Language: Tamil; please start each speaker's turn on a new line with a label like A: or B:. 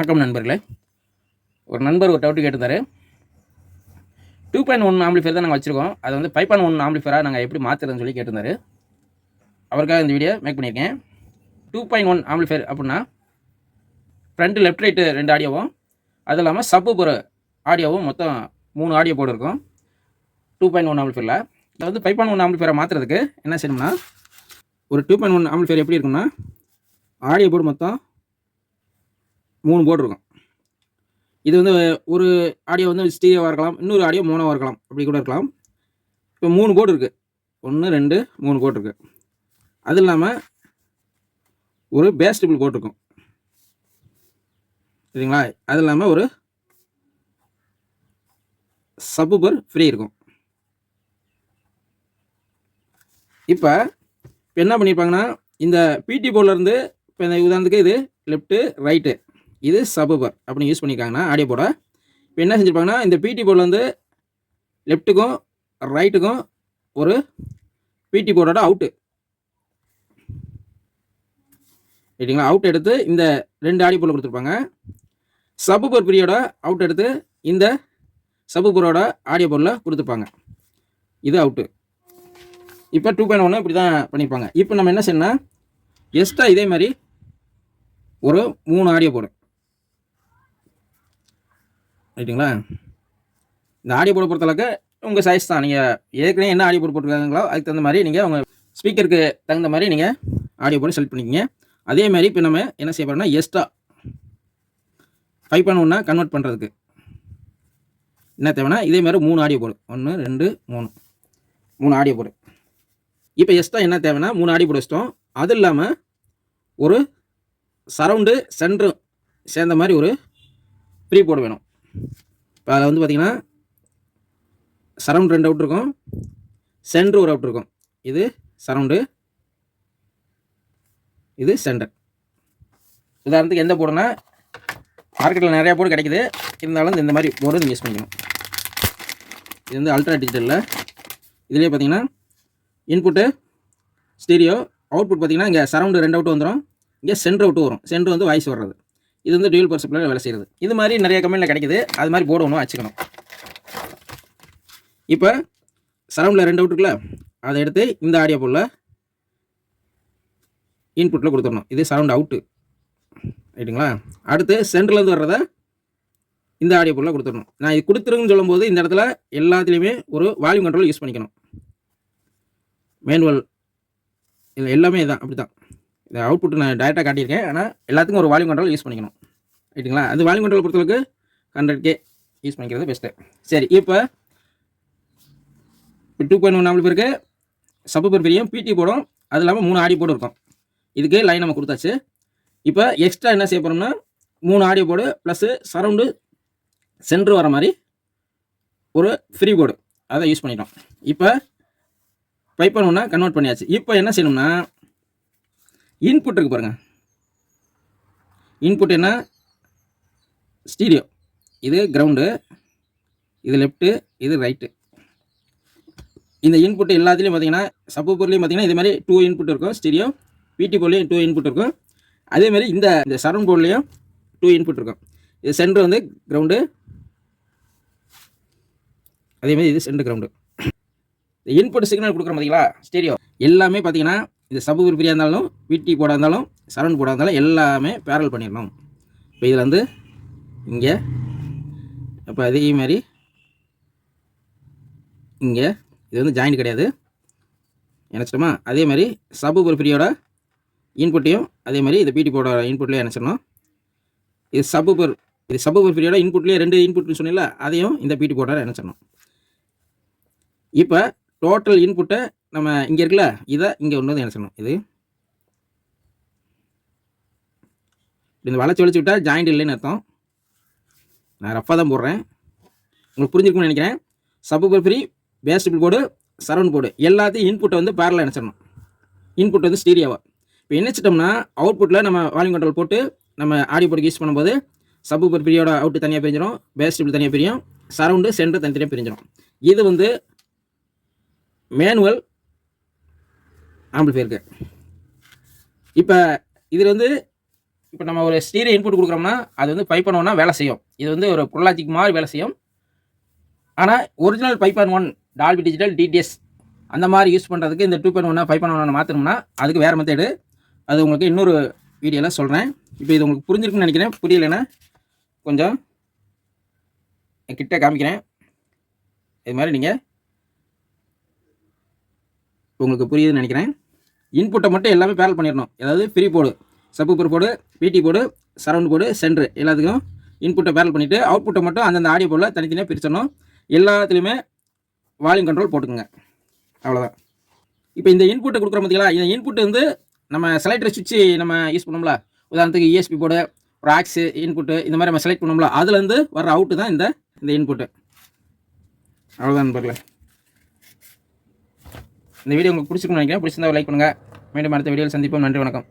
A: வணக்கம் நண்பர்களே. ஒரு நண்பர் ஒரு டவுட்டு கேட்டிருந்தாரு. டூ பாயிண்ட் ஒன் ஆம்பிளிஃபயர் தான் நாங்கள் வச்சுருக்கோம். அதை வந்து ஃபைவ் பாயிண்ட் ஒன் ஆம்பிளிஃபயராக நாங்கள் எப்படி மாற்றுறதுன்னு சொல்லி கேட்டிருந்தாரு. அவருக்காக இந்த வீடியோ மேக் பண்ணியிருக்கேன். டூ பாயிண்ட் ஒன் ஆம்பிளிஃபயர் அப்படின்னா ஃப்ரண்ட் லெஃப்ட் ரைட்டு ரெண்டு ஆடியோவும் அது இல்லாமல் சப்பு போகிற ஆடியோவும் மொத்தம் மூணு ஆடியோ போர்டு இருக்கும். டூ பாயிண்ட் ஒன் ஆம்பிளிஃபயரில் இதை வந்து ஃபைவ் பாயிண்ட் ஒன் ஆம்பிளிஃபயரை மாற்றுறதுக்கு என்ன செய்யணும்னா ஒரு டூ பாயிண்ட் ஒன் ஆம்பிளிஃபயர் எப்படி இருக்கும்னா ஆடியோ போர்டு மொத்தம் மூணு போர்டு இருக்கும். இது வந்து ஒரு ஆடியோ வந்து ஸ்டீரியோவாக இருக்கலாம் இன்னொரு ஆடியோ மோனோவாக இருக்கலாம் அப்படி கூட இருக்கலாம். இப்போ மூணு போர்டு இருக்குது ஒன்று ரெண்டு மூணு கோட் இருக்குது அது இல்லாமல் ஒரு பேஸ் டிபிள் இருக்கும். சரிங்களா? அது இல்லாமல் ஒரு சப்புபர் ஃப்ரீ இருக்கும். இப்போ இப்போ என்ன பண்ணியிருப்பாங்கன்னா இந்த பிடி போர்ட்லேருந்து இப்போ இந்த உதாரணத்துக்கு இது லெஃப்ட்டு ரைட்டு இது சபுபர் அப்படின்னு யூஸ் பண்ணியிருக்காங்கன்னா ஆடியோ போட இப்போ என்ன செஞ்சுருப்பாங்கன்னா இந்த பிடி போர்ட்லேருந்து லெஃப்ட்டுக்கும் ரைட்டுக்கும் ஒரு பிடி போர்டோட அவுட்டு ரைட்டுங்களா அவுட் எடுத்து இந்த ரெண்டு ஆடியோ போர்டில் கொடுத்துருப்பாங்க. சபுபர் பிரியோட அவுட் எடுத்து இந்த சபுபரோட ஆடியோ போர்டில் கொடுத்துருப்பாங்க. இது அவுட்டு இப்போ டூ பாயிண்ட் ஒன்று இப்படி தான் பண்ணியிருப்பாங்க இப்போ நம்ம என்ன செய்யணும்னா எக்ஸ்ட்ரா இதே மாதிரி ஒரு மூணு ஆடியோ போர்டு ரைட்டுங்களா இந்த ஆடியோ போர்டு பொறுத்தளவுக்கு உங்கள் சைஸ் தான். நீங்கள் ஏற்கனவே என்ன ஆடியோ போர்டு போட்டிருக்காங்களோ அதுக்கு தகுந்த மாதிரி நீங்கள் உங்கள் ஸ்பீக்கருக்கு தகுந்த மாதிரி நீங்கள் ஆடியோ போர்டு செலக்ட் பண்ணிக்கோங்க. அதே மாதிரி இப்போ நம்ம என்ன செய்ய போகிறோம்னா எஸ்டா ஃபைவ் பண்ண ஒன்றா கன்வெர்ட் பண்ணுறதுக்கு என்ன தேவைன்னா இதே மாதிரி மூணு ஆடியோ போர்டு ஒன்று ரெண்டு மூணு. மூணு ஆடியோ போர்டு இப்போ எஸ்டா என்ன தேவைன்னா மூணு ஆடியோ போர்டு வச்சிட்டோம். அது இல்லாமல் ஒரு சரவுண்டு சென்டரும் சேர்ந்த மாதிரி ஒரு ப்ரீ போர்டு வேணும். இப்போ அதில் வந்து பார்த்திங்கன்னா சரவுண்ட் ரெண்டு அவுட் இருக்கும். சென்டர் ஒரு அவுட் இருக்கும். இது சரவுண்டு இது சென்டர் உதாரணத்துக்கு எந்த போர்டுனா மார்க்கெட்டில் நிறையா போர்டு கிடைக்குது. இருந்தாலும் இந்த மாதிரி போர்டு நீங்கள் யூஸ் பண்ணிக்கணும். இது வந்து அல்ட்ரா டிஜிட்டலில் இதுலேயே பார்த்தீங்கன்னா இன்புட்டு ஸ்டீரியோ அவுட்புட் பார்த்தீங்கன்னா இங்கே சரவுண்டு ரெண்டு அவுட்டு வந்துடும் இங்கே சென்டர் அவுட்டு வரும். சென்டர் வந்து வாய்ஸ் வர்றது. இது வந்து டியூல் பர்சப்ளில் வேலை செய்கிறது இது மாதிரி நிறைய கம்பெனியில் கிடைக்குது. அது மாதிரி போர்டு ஒன்று வச்சுக்கணும். இப்போ சரவுண்டில் ரெண்டு அவுட் இருக்குல்ல அதை எடுத்து இந்த ஆடியோ போலில் இன்புட்டில் கொடுத்துடணும். இது சரவுண்ட் அவுட்டு ரைட்டுங்களா? அடுத்து சென்டர்லேருந்து வர்றதை இந்த ஆடியோ போலில் கொடுத்துடணும். நான் இது கொடுத்துருங்கன்னு சொல்லும்போது இந்த இடத்துல எல்லாத்துலேயுமே ஒரு வால்யூம் கண்ட்ரோல் யூஸ் பண்ணிக்கணும். மேனுவல் இதில் எல்லாமே இதான். அப்படி தான் இந்த அவுட்புட் நான் டேரெக்டாக காட்டியிருக்கேன். ஆனால் எல்லாத்துக்கும் ஒரு வால்யூம் கண்ட்ரோல் யூஸ் பண்ணிக்கணும். ரைட்டுங்களா அது வால்யூம் கண்ட்ரோல் பொறுத்தளவுக்கு ஹண்ட்ரட் கே யூஸ் பண்ணிக்கிறது பெஸ்ட்டு சரி இப்போ இப்போ டூ பாயிண்ட் ஒன் நாலு பேருக்கு சப்பு பேர் பெரியும் பிடி போடும். அது இல்லாமல் மூணு ஆடி போர்டு இருக்கும். இதுக்கு லைன் நம்ம கொடுத்தாச்சு. இப்போ எக்ஸ்ட்ரா என்ன செய்ய போகிறோம்னா மூணு audio board plus surround centre வர மாதிரி ஒரு ஃப்ரீ போர்டு அதை யூஸ் பண்ணிட்டோம். இப்போ பைப் பண்ணணும்னா கன்வெர்ட் பண்ணியாச்சு. இப்போ என்ன செய்யணும்னா இன்புட் இருக்கு பாருங்கள் இன்புட் என்ன? ஸ்டீரியோ இது கிரவுண்டு இது லெஃப்ட்டு இது ரைட்டு இந்த இன்புட் எல்லாத்துலேயும் பார்த்தீங்கன்னா சப்பு பொருளையும் பார்த்தீங்கன்னா இதே மாதிரி டூ இன்புட் இருக்கும் ஸ்டீரியோ பிடி போர்ட்லேயும் டூ இன்புட் இருக்கும். அதே மாதிரி இந்த இந்த சரவுண்ட் போர்ட்லேயும் டூ இன்புட் இருக்கும். இது சென்டர் வந்து கிரவுண்டு அதே மாதிரி இது சென்டர் கிரவுண்டு இந்த இன்புட் சிக்னல் கொடுக்குறோம் பார்த்தீங்களா ஸ்டீரியோ எல்லாமே பார்த்தீங்கன்னா இந்த சப்பு உருப்படியாக இருந்தாலும் பிடி போர்டாக இருந்தாலும் சரவுண்ட் போர்டாக இருந்தாலும் எல்லாமே பேரல் பண்ணிடணும். இப்போ இதில் வந்து இங்கே இப்போ அதே மாதிரி இங்கே இது வந்து ஜாயிண்ட் கிடையாது. நினச்சிட்டோமா அதே மாதிரி சப்பு பர்ஃபரியோட இன்புட்டையும் அதே மாதிரி இந்த பிடி போர்டோட இன்புட்லேயே நினச்சிடணும் இது சப்பு பர் இது சப்பு பர்ஃபரியோட இன்புட்லேயே ரெண்டு இன்புட்னு சொன்னீங்களா அதையும் இந்த பிடி போர்டோட நினச்சிடணும் இப்போ டோட்டல் இன்புட்டை நம்ம இங்கே இருக்குல்ல இதை இங்கே ஒன்று வந்து நினச்சிடணும் இது. இந்த வளைச்சி வளைச்சி விட்டால் ஜாயிண்ட் இல்லைன்னு அர்த்தம். நான் ரஃபாக தான் போடுறேன். உங்களுக்கு புரிஞ்சிருக்கும்னு நினைக்கிறேன். சப்பு பர்ஃபரி பேஸ்டிபிள் போர்டு சரவுண்ட் போர்டு எல்லாத்தையும் இன்புட்டை வந்து பேரலாக நினச்சிடணும் இன்புட் வந்து ஸ்டீரியாவாக இப்போ நினச்சிட்டோம்னா அவுட்புட்டில் நம்ம வால்யூம் கண்ட்ரோல் போட்டு நம்ம ஆடியோ போர்டுக்கு யூஸ் பண்ணும்போது சப்பு பர்ஃபரியோட அவுட்டு தனியாக பிரிஞ்சிடும் பேஸ்டிபிள் தனியாக பிரியும் சரவுண்டு சென்டர் தனித்தனியாக பிரிஞ்சிடும் இது வந்து மேனுவல் ஆம்பிளிஃபையருக்கு இப்போ இதில் வந்து இப்போ நம்ம ஒரு ஸ்டீரியோ இன்புட் கொடுக்குறோம்னா அது வந்து பைப் ஒன்னா வேலை செய்யும். இது வந்து ஒரு ப்ரொலாஜிக் மாதிரி வேலை செய்யும். ஆனால் original five and one Dolby digital DTS அந்த மாதிரி யூஸ் பண்ணுறதுக்கு இந்த டூ பாயிண்ட் ஒன்று ஃபைவ் பாயிண்ட் மாற்றணும்னா அதுக்கு வேறு மெத்தேடு அது உங்களுக்கு இன்னொரு வீடியோவில் சொல்கிறேன் இப்போ இது உங்களுக்கு புரிஞ்சிருக்குன்னு நினைக்கிறேன். புரியலைன்னா கொஞ்சம் கிட்டே காமிக்கிறேன். இது மாதிரி நீங்கள் உங்களுக்கு புரியுதுன்னு நினைக்கிறேன். இன்புட்டை மட்டும் எல்லாமே பேரல் பண்ணிடணும். அதாவது ஃப்ரீ போர்டு சப்பு போர்டு பிடி போர்டு சரவுண்ட் போர்டு சென்ட்ரு எல்லாத்துக்கும் இன்புட்டை பேரல் பண்ணிவிட்டு அவுட்புட்டை மட்டும் அந்தந்த ஆடியோ போர்டில் தனித்தனியாக பிரிச்சிடணும். எல்லாத்துலேயுமே வால்யூம் கண்ட்ரோல் போட்டுக்கோங்க. அவ்வளோதான் இப்போ இந்த இன்புட்டை கொடுக்குறோம் பார்த்தீங்களா இந்த இன்புட் வந்து நம்ம செலக்டர் சுவிட்சு நம்ம யூஸ் பண்ணோம்ல? உதாரணத்துக்கு இஎஸ்பி போர்டு ஒரு ஆக்ஸு இன்புட்டு இந்த மாதிரி நம்ம செலக்ட் பண்ணோம்ல? அதுலேருந்து வர அவுட்டு தான் இந்த இந்த இன்புட்டு அவ்வளோதான் நண்பர்களே. இந்த வீடியோ உங்களுக்கு பிடிச்சிருக்குன்னு நினைக்கிறேன். பிடிச்சிருந்தா லைக் பண்ணுங்கள் மீண்டும் அடுத்த வீடியோவில் சந்திப்போம். நன்றி வணக்கம்.